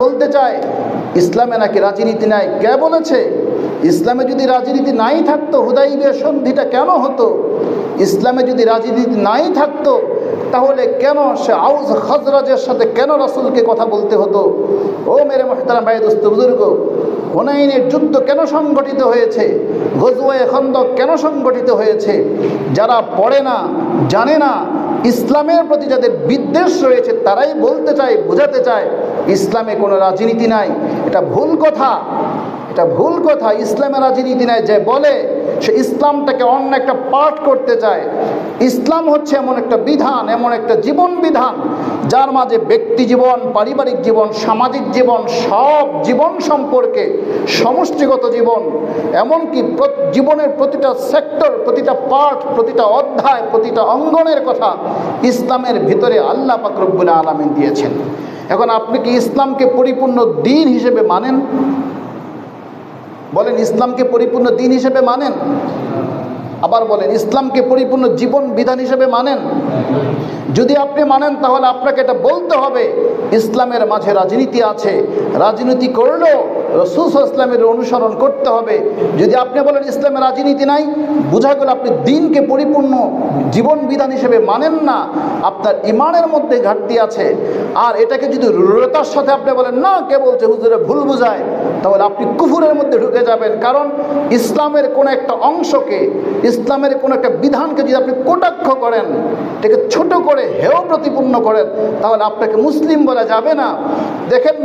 বলতে চায়, ইসলামে নাকি রাজনীতি নাই? কে বলেছে, ইসলামে যদি রাজনীতি নাই থাকতো, হুদাইবিয়া সন্ধিটা কেন হতো? ইসলামে যদি রাজনীতি নাই থাকতো, তাহলে কেন সে আউজ খজরাজের সাথে কেন রাসুলকে কথা বলতে হতো? ও মেরে মহতারাম ভাই, দোস্ত বুজুর্গ, হুনাইনের যুদ্ধ কেন সংগঠিত হয়েছে? গজওয়ায় খন্দক কেন সংগঠিত হয়েছে? যারা পড়ে না, জানে না ইসলামের প্রতি যাদের বিদ্বেষ রয়েছে, তারাই বলতে চায়, বোঝাতে চায়, ইসলামে কোনো রাজনীতি নাই। এটা ভুল কথা। এটা ভুল কথা। ইসলামে রাজনীতি নাই, যে বলে সে ইসলামটাকে অন্য একটা পাঠ করতে চায়। ইসলাম হচ্ছে এমন একটা বিধান, এমন একটা জীবন বিধান, যার মাঝে ব্যক্তি জীবন, পারিবারিক জীবন, সামাজিক জীবন, সব জীবন সম্পর্কে সমষ্টিগত জীবন, এমনকি জীবনের প্রতিটা সেক্টর, প্রতিটা পাঠ, প্রতিটা অধ্যায়, প্রতিটা অঙ্গনের কথা ইসলামের ভিতরে আল্লাহ পাকরব্বুল আলমিন দিয়েছেন। এখন আপনি কি ইসলামকে পরিপূর্ণ দিন হিসেবে মানেন? বলেন, ইসলামকে পরিপূর্ণ দিন হিসেবে মানেন। আবার বলেন, ইসলামকে পরিপূর্ণ জীবন বিধান হিসেবে মানেন। যদি আপনি মানেন, তাহলে আপনাকে এটা বলতে হবে, ইসলামের মাঝে রাজনীতি আছে। রাজনীতি করলেও রসুল ইসলামের অনুসরণ করতে হবে। যদি আপনি বলেন ইসলামের রাজনীতি নাই, বোঝা গেল আপনি দিনকে পরিপূর্ণ জীবন বিধান হিসেবে মানেন না। আপনার ইমানের মধ্যে ঘাটতি আছে। আর এটাকে যদি রূঢ়তার সাথে আপনি বলেন, না, কে বলছে? হুজুরে ভুল বুঝায়। তাহলে আপনি কুফুরের মধ্যে ঢুকে যাবেন। কারণ ইসলামের কোনো একটা অংশকে, ইসলামের কোনো একটা বিধানকে যদি আপনি কটাক্ষ করেন, এটাকে ছোট করে, হেয় প্রতিপূর্ণ করেন, তাহলে আপনাকে মুসলিম বলা যাবে না। দেখেন